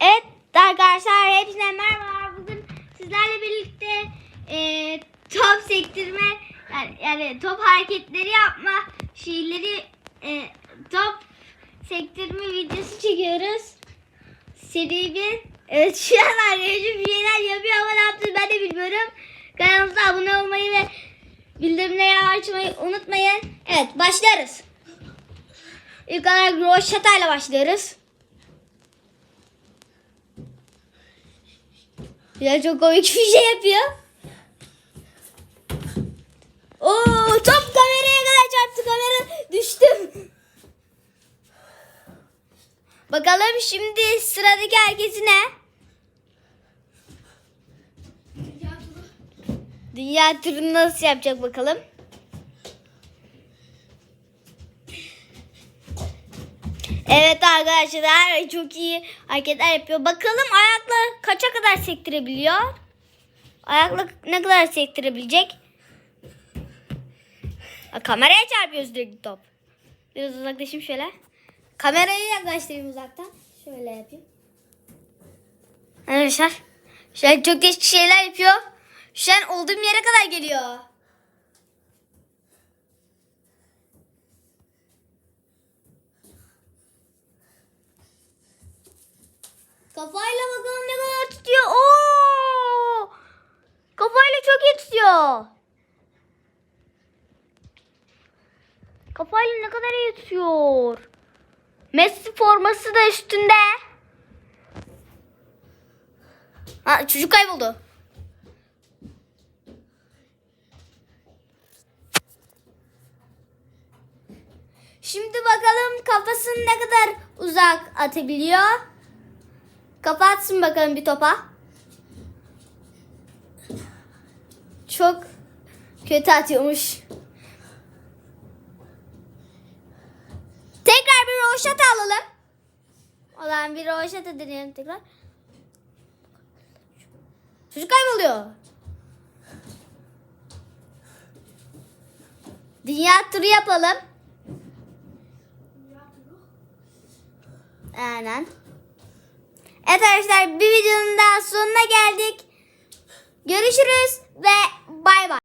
Evet arkadaşlar hepsine merhaba. Bugün sizlerle birlikte e, top sektirme yani, yani top hareketleri yapma şeyleri e, top sektirme videosu çekiyoruz. Seri bir. Evet şu an arkadaşım bir şeyler yapıyor ama ne yaptığını ben de bilmiyorum. Kanalımıza abone olmayı ve bildirimleri açmayı unutmayın. Evet başlarız. İlk olarak Roşata ile başlıyoruz. Ya çok komik bir şey yapıyor. Oo top kameraya kadar çarptı kamera düştüm. Bakalım şimdi sıradaki herkesi ne? Dünya turunu nasıl yapacak bakalım. Evet arkadaşlar çok iyi hareketler yapıyor. Bakalım ayakla kaça kadar sektirebiliyor? Ayakla ne kadar sektirebilecek? Ha, Kameraya çarpıyor sürekli top. Biraz uzaklaşayım şöyle. Kamerayı yaklaştırayım uzaktan. Şöyle yapayım. Arkadaşlar. Şu an çok değişik şeyler yapıyor. Şu an olduğum yere kadar geliyor. Kafayla bakalım ne kadar tutuyor. Oo! Kafayla çok iyi tutuyor. Kafayla ne kadar iyi tutuyor. Messi forması da üstünde. Ha, çocuk kayboldu. Şimdi bakalım kafasını ne kadar uzak atabiliyor. Kafa atsın bakalım bir topa. Çok kötü atıyormuş. Tekrar bir roşata alalım. O zaman bir roşata deneyelim tekrar. Çocuk kayboluyor. Dünya turu yapalım. Aynen. Evet arkadaşlar bir videonun daha sonuna geldik. Görüşürüz ve bay bay.